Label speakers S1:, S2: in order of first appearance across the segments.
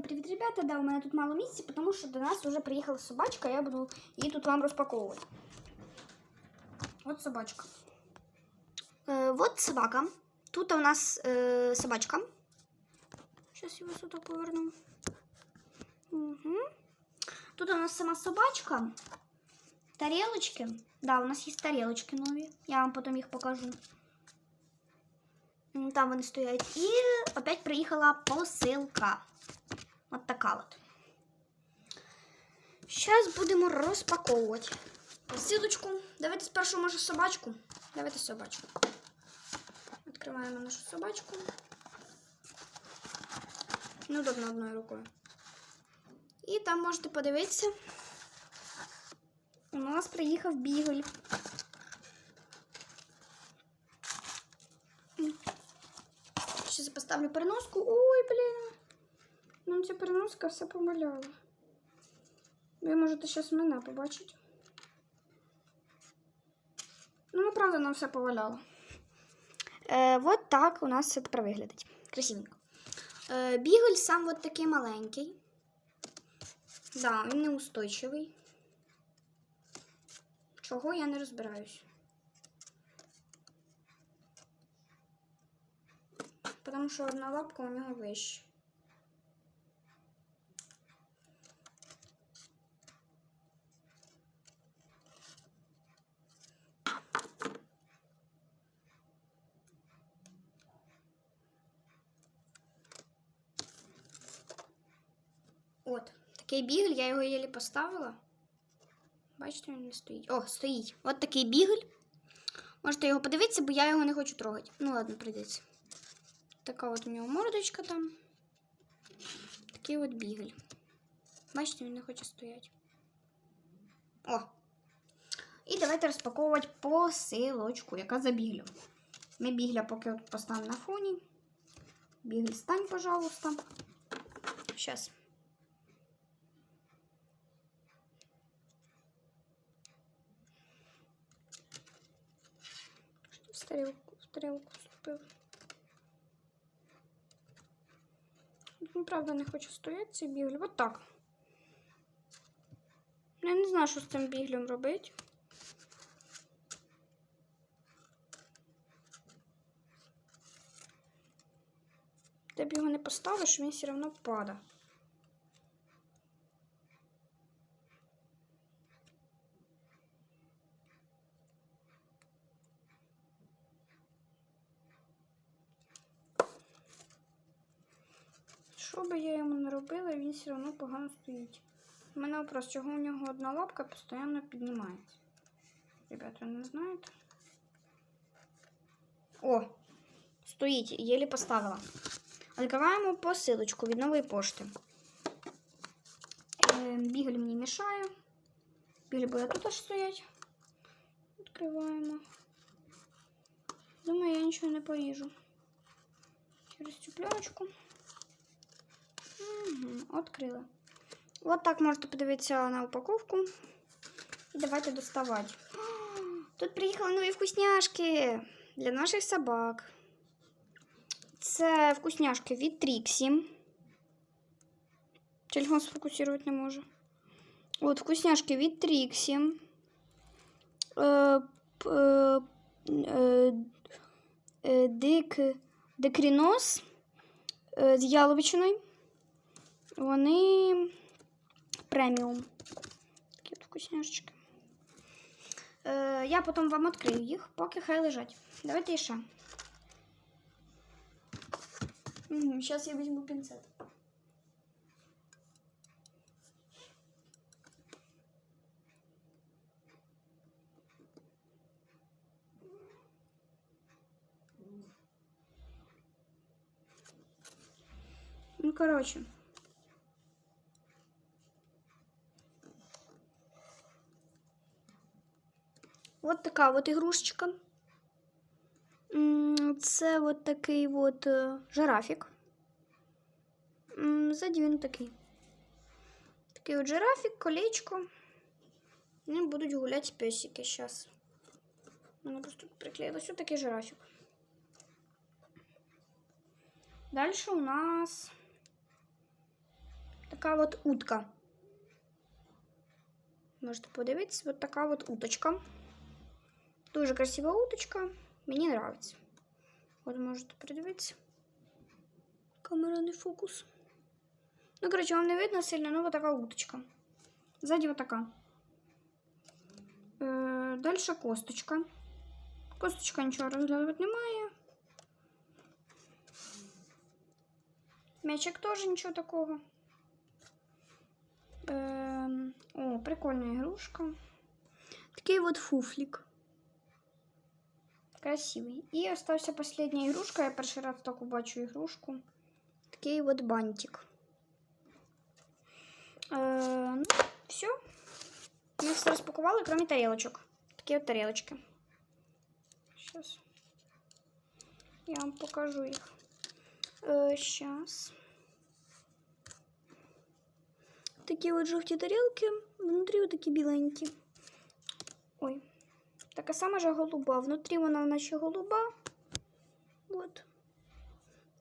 S1: Всім привіт, ребята! Да, у мене тут мало місця, тому що до нас вже приїхала собачка, я буду її тут вам розпаковувати. От собачка. Е, от собака. Тут у нас е, собачка. Я вас отак поверну. Угу. Тут у нас сама собачка. Тарелочки. Да, у нас є тарелочки нові. Я вам потім їх покажу. Там вони стоять. І опять приїхала посилка. От така от. Зараз будемо розпаковувати посилочку. Давайте спершу, може, собачку. Давайте собачку. Відкриваємо нашу собачку. Неудобно одною рукою. І там можете подивитися. У нас приїхав бігль. Сейчас я поставлю переноску. Ой, блін. Нам ця переноска все помаляла. Ви можете зараз мене побачити. Ну, направда, нам все поваляло. Е, вот так у нас це тепер виглядить. Красивенько. Е, бігль сам от такий маленький. Да, він неустойчивий. Чого я не розбираюсь. Потому що одна лапка у нього вища. От, такий бігль, я його єлі поставила. Бачите, він не стоїть. О, стоїть. От такий бігль. Можете його подивитися, бо я його не хочу трогати. Ну ладно, прийдеться. Така от у нього мордочка там. Такий от бігль. Бачите, він не хоче стояти. О! І давайте розпаковувати посилочку, яка за біглем. Ми бігля поки поставимо на фоні. Бігль, стань, пожалуйста. Сейчас. Что в вступив? Ну, правда, не хочу стояти цей бігль. Вот так. Я не знаю, що з цим біглем робити. Де б його не поставиш, він все одно падає. Що би робила, він все одно погано стоїть. У мене вопрос, чого у нього одна лапка постійно піднімається. Ребята, не знаєте? О, стоїть, єлі поставила. Відкриваємо посилочку від нової пошти. Е, Бігль мені мішає. Бігль буде тут аж стоять. Відкриваємо. Думаю, я нічого не поріжу. Через цю пленочку. Угу, відкрила. От так можете подивитися на упаковку. І давайте доставати. Тут приїхали нові вкусняшки для наших собак. Це вкусняшки від Тріксі. Телефон сфокусувати не може. От вкусняшки від Тріксі. Е, п- е, е, е, дик, декрінос з яловичиною. Вони преміум. Такі вкусняшечки. Е, я потім вам відкрию їх, поки хай лежать. Давайте ще. Сейчас я возьму пинцет. Ну, короче. Вот така от ігрушечка. Це от такий от е, жирафік. Ззаді він такий. Такий от жирафік, колечко. Вони будуть гуляти песики зараз. Мене просто приклеїлось такий жирафік. Дальше у нас така от утка. Можете подивитися, от така от уточка. Дуже красива уточка. Мені подобається. От можете придивитися. Камера не фокус. Ну, коротше, вам не видно сильно, ну вот така уточка. Ззаді вот така. Е, далі косточка. Косточка нічого розглядувати немає. М'ячик теж нічого такого. Ем, о, прикольна ігрушка. Такий от фуфлік. Красивий. І остався остання ігрушка. Я перший раз таку бачу ігрушку. Такий от бантик. Е, ну, все. Ми все розпакували, крім тарілочок. Такі от тарілочки. Сейчас. Я вам покажу їх. Е, сейчас. Такі от жовті тарілки, внутрі от такі біленькі. Ой. Така сама же голуба. Внутрі вона наче голуба. От.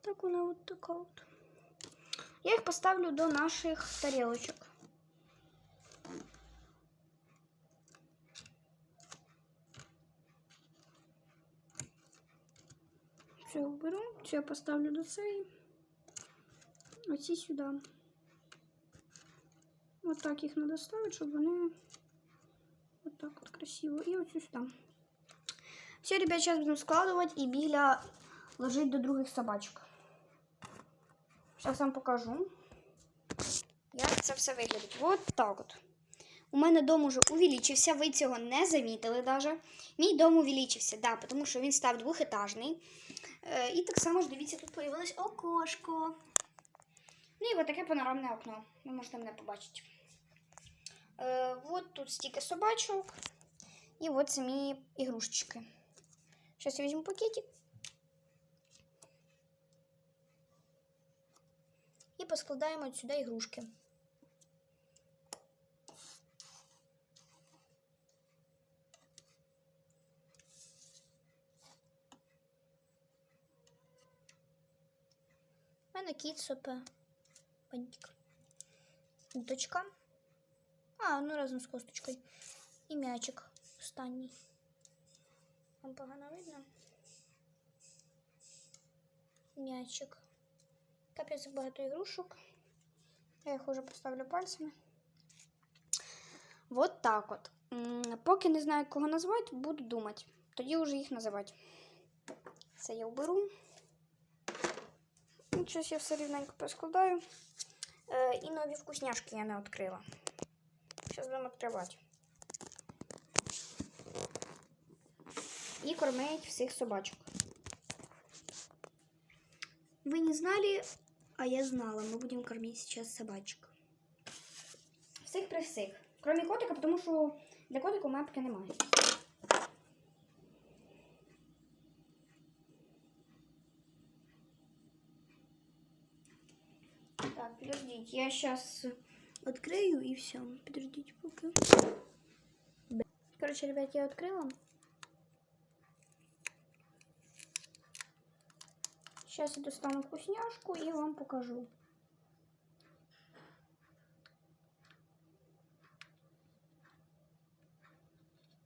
S1: Так вона от така от. Я їх поставлю до наших тарілочок. Все уберу. Все я поставлю до цієї. Оці сюди. Вот так їх надо ставити, щоб вони вот так от красиво. І оцю сюди. Все, ребят, сейчас будем складывать и Биля ложить до других собачок. Сейчас вам покажу, як це все виглядить. Вот так от. У мене дом уже увеличився, ви цього не замітили даже. Мій дом увеличився, да, тому що він став двохетажний. Е, і так само ж дивіться, тут появилось окошко. Ну і от таке панорамне окно. Ви можете мене побачити. Е, от тут стільки собачок. І от самі ігрушечки. Зараз я візьму пакетик. І поскладаємо сюди ігрушки. У мене кіт сопе. Бантик. А, ну разом з косточкою. І м'ячик останній. Вам погано видно? М'ячик. Капець багато ігрушок. Я їх уже поставлю пальцями. Вот так от. Поки не знаю, кого назвати, буду думати. Тоді вже їх називати. Це я уберу. Щось я все рівненько поскладаю. Е, і нові вкусняшки я не відкрила. Зараз будемо відкривати. І кормить всіх собачок. Вы не знали, а я знала. Мы будем кормить сейчас собачек. Всіх при всіх. Кроме котика, тому що для котика у мене поки немає. Так, подождите, я сейчас открою и все. Подождите пока. Короче, ребят, я открыла. Сейчас я достану вкусняшку и вам покажу.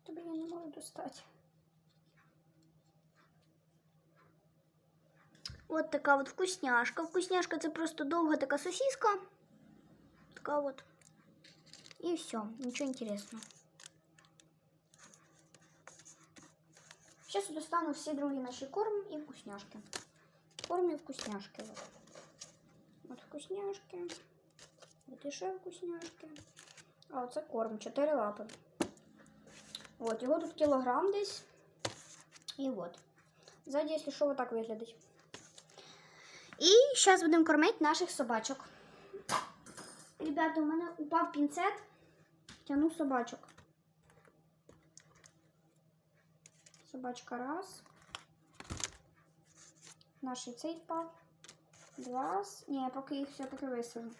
S1: Тобі я не можу достати. От така от вкусняшка. Вкусняшка це просто довга така сосиска. Така от. І все, нічого інтересного. Сейчас я достану всі другі наші корм і вкусняшки. Корм і вкусняшки. Вот, вот вкусняшки. Вот ще вкусняшки. А оце корм, 4 лапи. От, його тут кілограм десь. І от. Ззаді, якщо що, отак виглядить. І зараз будемо кормити наших собачок. Ребята, у мене упав пінцет. Тяну собачок. Собачка раз. Наш цей впав. Два. Ні, поки їх все-таки висажу.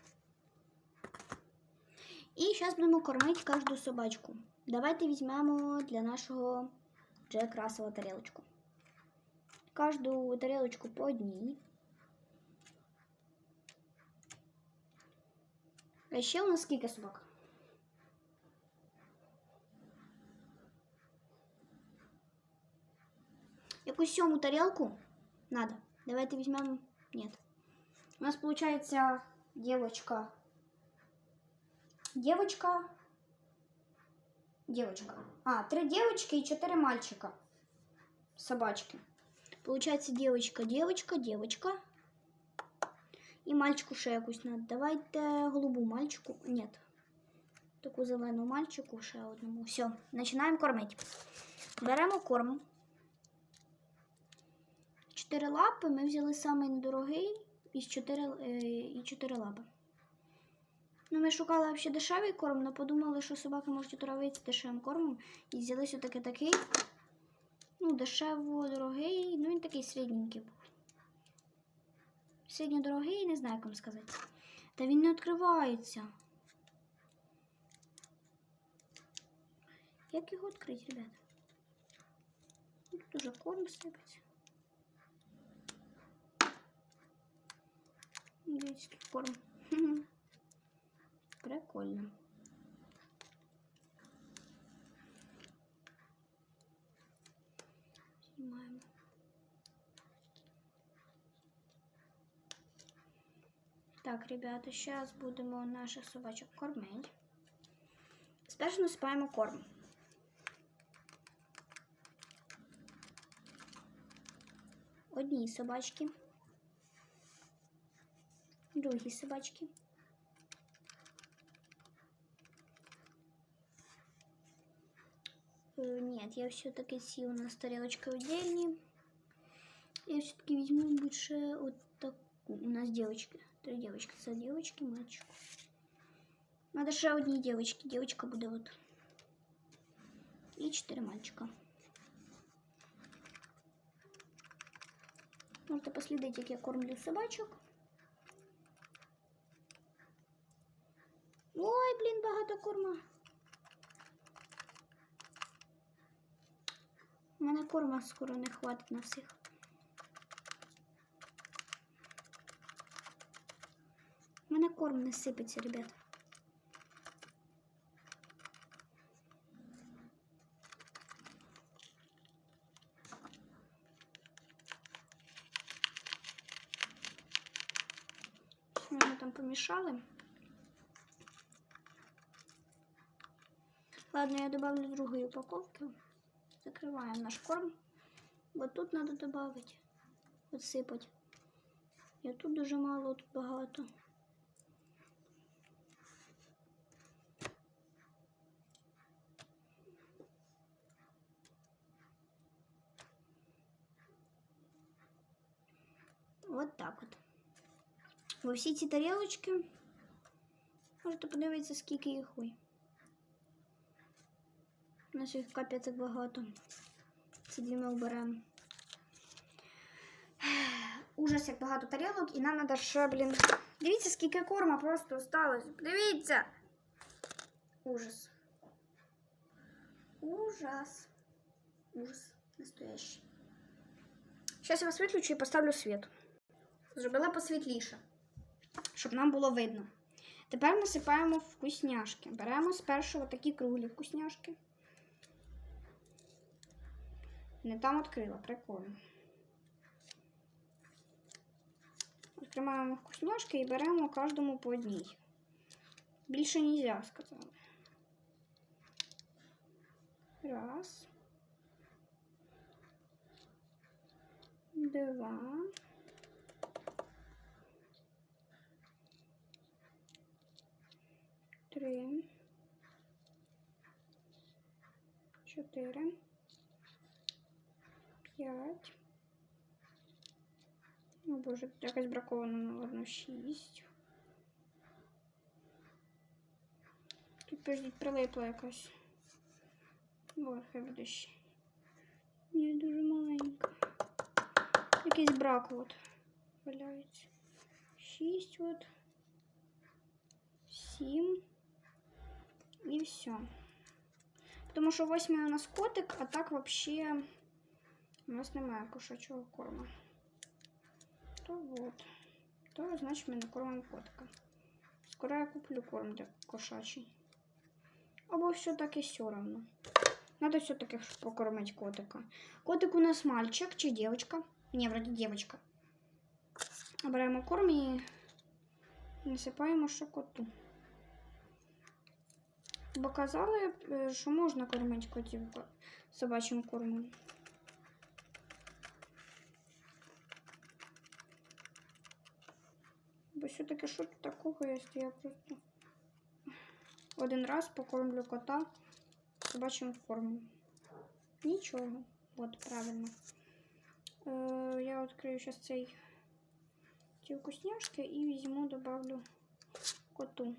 S1: І зараз будемо кормити кожну собачку. Давайте візьмемо для нашого Джек Рассела тарілочку. Кожну тарілочку по одній. А ще у нас скільки собак? Якусь сьому тарелку надо. Давайте возьмем. Нет. У нас получается девочка. Девочка. Девочка. А, три девочки и четыре мальчика. Собачки. Получается девочка, девочка, девочка. І мальчику ще якусь надо. Давайте голубу мальчику. Нет. Таку зелену мальчику ще одному. Все, починаємо кормити. Беремо корм. Чотири лапи. Ми взяли самий недорогий із чотири, е, і чотири лапи. Ну, ми шукали взагалі дешевий корм, але подумали, що собаки можуть отравитися дешевим кормом. І взяли все-таки такий. Ну, дешево, дорогий. Ну, він такий середненький був. Середньодорогий, не знаю, як вам сказати. Та він не відкривається. Як його відкрити, ребята? Ну, Тут уже корм сипеться. Дивіться, корм. Прикольно. Так, ребята, зараз будемо наших собачок кормити. Спершу насипаємо корм. Одній собачки. Другій собачки. Э, Нет, я все-таки сил на тарелочки отдельные. Я все-таки возьму больше вот такую. У нас девочки. Три девочки. Це девочки, мальчик. Надо ще одній девочки. Девочка буде вот. І чотири мальчика. Можете послідити, як я кормлю собачок. Ой, блін, багато корма. У мене корма скоро не хватить на всіх. Мене корм не ребят. Ми там помішали. Ладно, я добавлю другої упаковки. Закриваємо наш корм. Бо тут треба додати, отсипати. Я тут дуже мало, тут багато. Во всі ці тарілочки. Можете подивитися, скільки їх ой. У нас їх капець як багато. Ці дві ми оберемо. Ужас, як багато тарілок, і нам треба ще, блін. Дивіться, скільки корма просто осталось. Дивіться. Ужас. Ужас. Ужас. Настоящий. Зараз я вас виключу і поставлю світ. Зробила посвітліше, Щоб нам було видно. Тепер насипаємо вкусняшки. Беремо спершу такі круглі вкусняшки. Не там відкрила, прикольно. Відкриваємо вкусняшки і беремо кожному по одній. Більше не можна, сказали. Раз. Два. Три. Чотири. П'ять. О боже, тут якось браковано, ну ладно, шість. Тут подождіть, прилипла якась. Ой, хай буде ще. Ні, дуже маленька. Якийсь брак от валяється. Шість от. Сім. І все. Тому що восьмий у нас котик, а так вообще у нас немає кошачого корму. То вот. То значить ми не котика. Скоро я куплю корм для кошачий. Або все-таки все равно. Надо все-таки покормить котика. Котик у нас мальчик чи девочка? Не, вроде девочка. Беремо корм і насипаємо ще коту. Бо казали, е, що можна кормити котів собачим кормом. Бо все-таки що тут такого, якщо я просто один раз покормлю кота собачим кормом. Нічого. От, правильно. Е, я відкрию зараз цей ці вкусняшки і візьму, добавлю коту.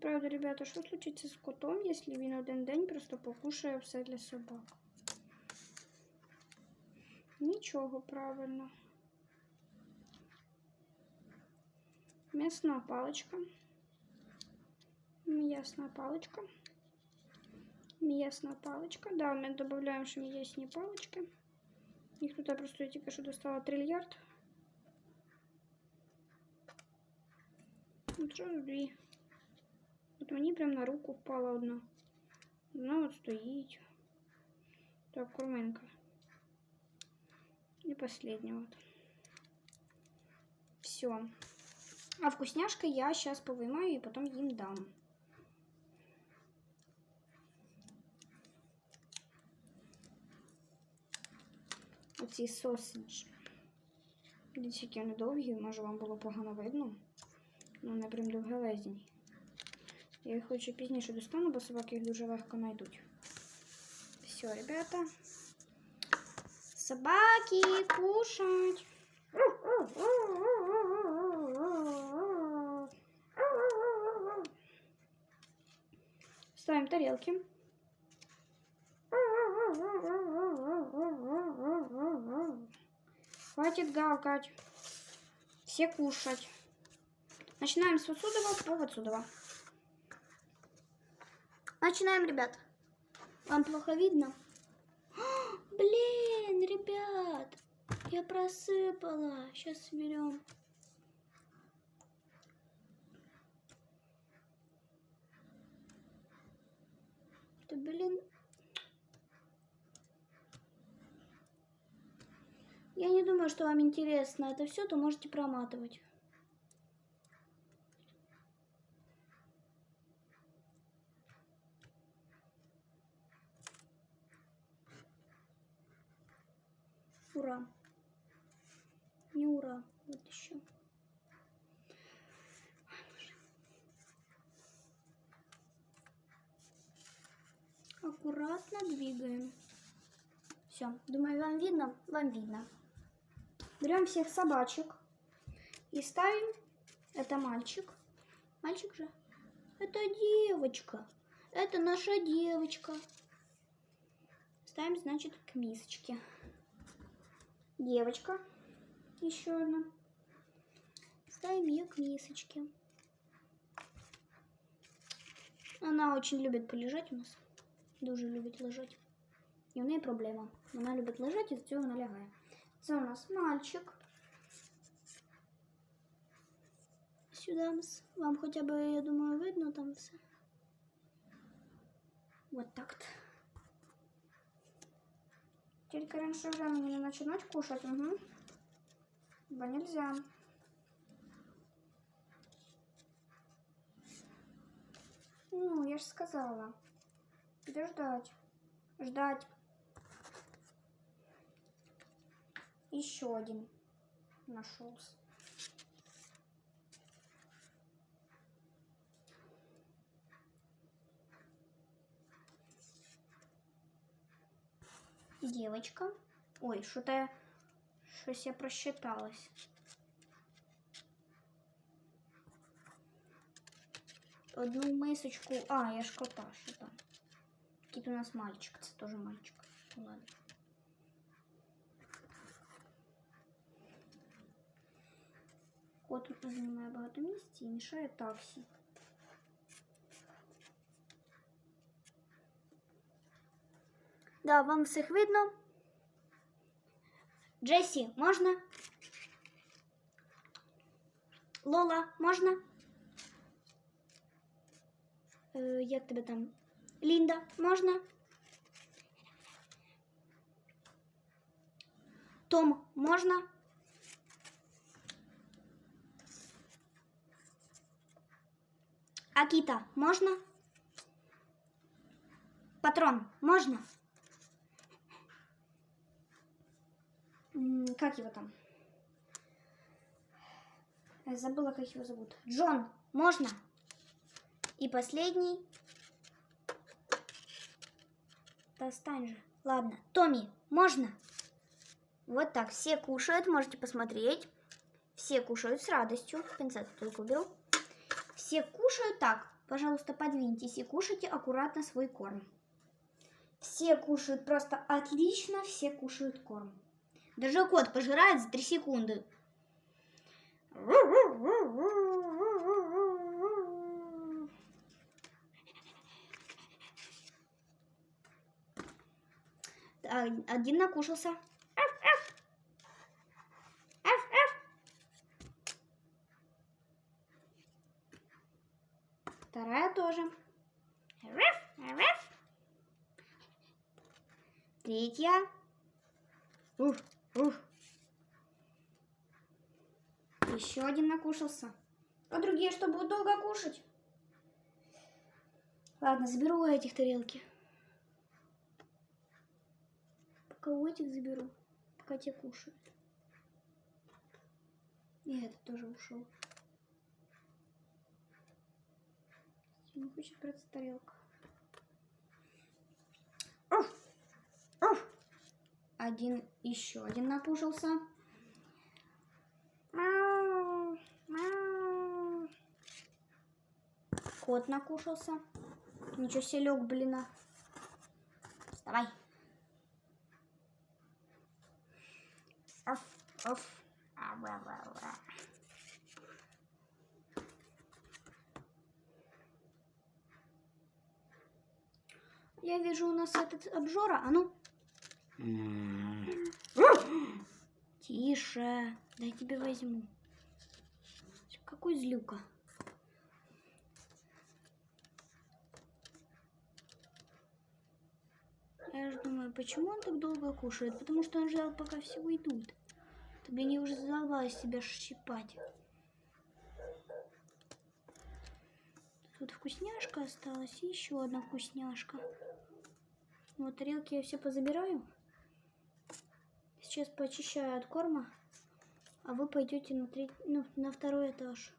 S1: Правда, ребята, що случиться з котом, якщо він один день просто покушає все для собак? Нічого, правильно. Мясна паличка. Мясная паличка. Мясная паличка. Да, мы добавляем ще м'ясні палички. Їх тут просто я тільки що достала трильярд. От що дві. От мені прям на руку впала одна. Одна от стоїть. Так, курменка. И последняя вот. Все. А вкусняшка я сейчас повымаю и потом им дам. Оці сосиджі. Дивіться, які вони довгі, може вам було погано видно. Ну, вони прям довгелезні. Я їх хочу пізніше достану, бо собаки їх дуже легко знайдуть. Все, ребята. Собаки, кушать. Ставим тарелки. Хватит гавкать. Все кушать. Начинаем с отсюда по отсюда. Начинаем, ребят. Вам плохо видно? Блин, ребят, я просыпала. Сейчас соберем. Да блин. Я не думаю, что вам интересно это все, то можете проматывать. Ура. Не ура. Вот еще. Аккуратно двигаем. Все. Думаю, вам видно? Вам видно. Берем всех собачек и ставим. Это мальчик. Мальчик же? Это девочка. Это наша девочка. Ставим, значит, к мисочке Девочка. Еще одна. Ставим ее к мисочке. Она очень любит полежать у нас. Дуже любить лежать. І в неї проблема. Вона любить лежати і з цього налягає. Це у нас мальчик. Сюди мс. вам хоча б, я думаю, видно там все. Вот так. -то. Тільки раніше вже мені не починать кушати, угу. Бо нельзя. Ну, я ж сказала. Тебе ждать. Ждать. Еще один нашелся. Девочка. Ой, что-то я... Щось я просчиталась. Одну мисочку. А, я ж кота ще там. Кіт у нас мальчик, це теж мальчик. Ну, Ладно. Кот тут займає багато місця і мішає таксі. Да, вам всіх видно? Джесі, можна? Лола, можна? Е, як тебе там? Лінда, можна? Том, можна? Акита, можно? Патрон, можно? Как его там? Забыла, как его зовут. Джон, можно? И последний. Достань же. Ладно. Томми, можно? Вот так. Все кушают, можете посмотреть. Все кушают с радостью. Пинцет только уберу. Все кушают так. Пожалуйста, подвиньтесь и кушайте аккуратно свой корм. Все кушают просто отлично, все кушают корм. Даже кот пожирает за 3 секунды. Один накушался. Вторая тоже. Третья. Ух уф. Еще один накушался. А другие что, будут долго кушать? Ладно, заберу у этих тарелки. Пока у этих заберу. Пока те кушают. И этот тоже ушел. Не хочет браться тарелка. Уф! Уф! Один, еще один накушался. Мяу, мяу. Кот накушался. Ничего себе лег, блин. а. Вставай. Оф, оф. Ау-ау-ау-ау. Я вижу у нас этот обжора. А ну. Тише. Дай тебе возьму. Какой злюка. Я же думаю, почему он так долго кушает? Потому что он ждал, пока все уйдут. Блин, я уже задолбалась себя щипать. Тут вкусняшка осталась и еще одна вкусняшка. Вот тарелки я все позабираю. Сейчас почищаю от корма, а вы пойдете на, треть, ну, на второй этаж.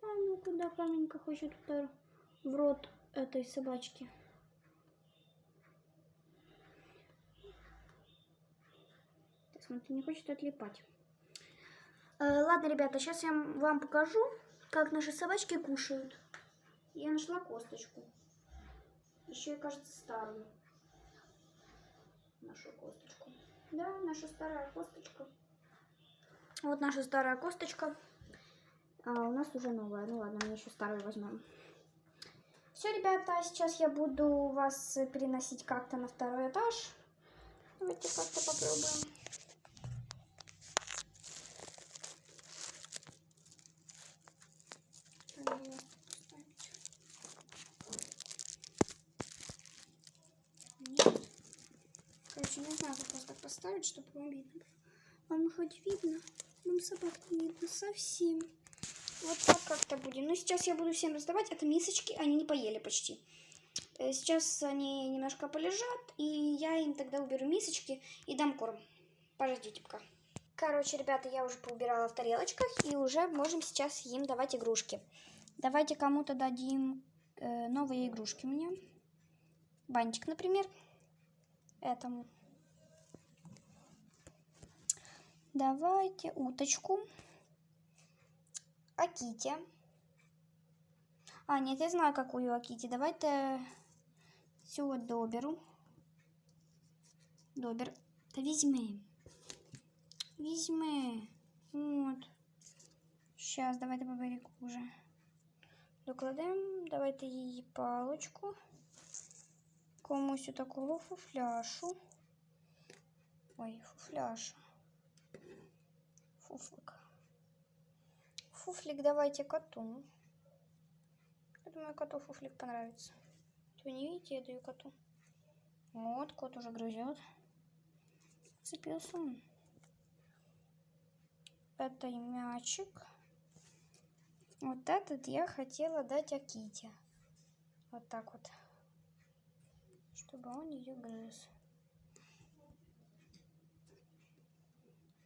S1: А ну куда каменька хочет втор- в рот этой собачки? Смотри, не хочет отлипать. Э, ладно, ребята, сейчас я вам покажу, как наши собачки кушают. Я нашла косточку. Еще кажется, старую. Нашу косточку. Да, наша старая косточка. Вот наша старая косточка. А у нас уже новая. Ну ладно, мы еще старую возьмем. Все, ребята, сейчас я буду вас переносить как-то на второй этаж. Давайте как-то попробуем. Надо было поставить. Нет. Короче, не знаю, как поставить, чтобы вам видно было. Вам хоть видно? Вам собак видно совсем. Вот так как-то будем. Ну, сейчас я буду всем раздавать. Это мисочки, они не поели почти. Э, Сейчас они немножко полежат, и я им тогда уберу мисочки и дам корм. Подождите пока. Короче, ребята, я уже поубирала в тарелочках, и уже можем сейчас им давать игрушки. Давайте кому-то дадим э, новые игрушки мне. Бантик, например. Этому. Давайте уточку. Аките. А, нет, я знаю, какую Аките. Давайте цю доберу. Добер. Та візьми. Візьми. От. Сейчас, давайте баберіку вже. Докладемо. Давайте її палочку. комусь такого фуфляшу. Ой, фуфляш. Фуфлик. Фуфлик давайте коту. Я думаю, коту фуфлик понравится. Вы не видите, я даю коту. Вот, кот уже грызет. Цепился он. Это мячик. Вот этот я хотела дать Аките. Вот так вот. Чтобы он ее грыз.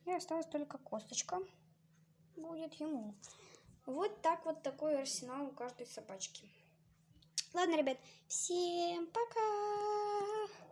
S1: И осталась только косточка. Будет ему. Вот так вот такой арсенал у каждой собачки. Ладно, ребят, всем пока!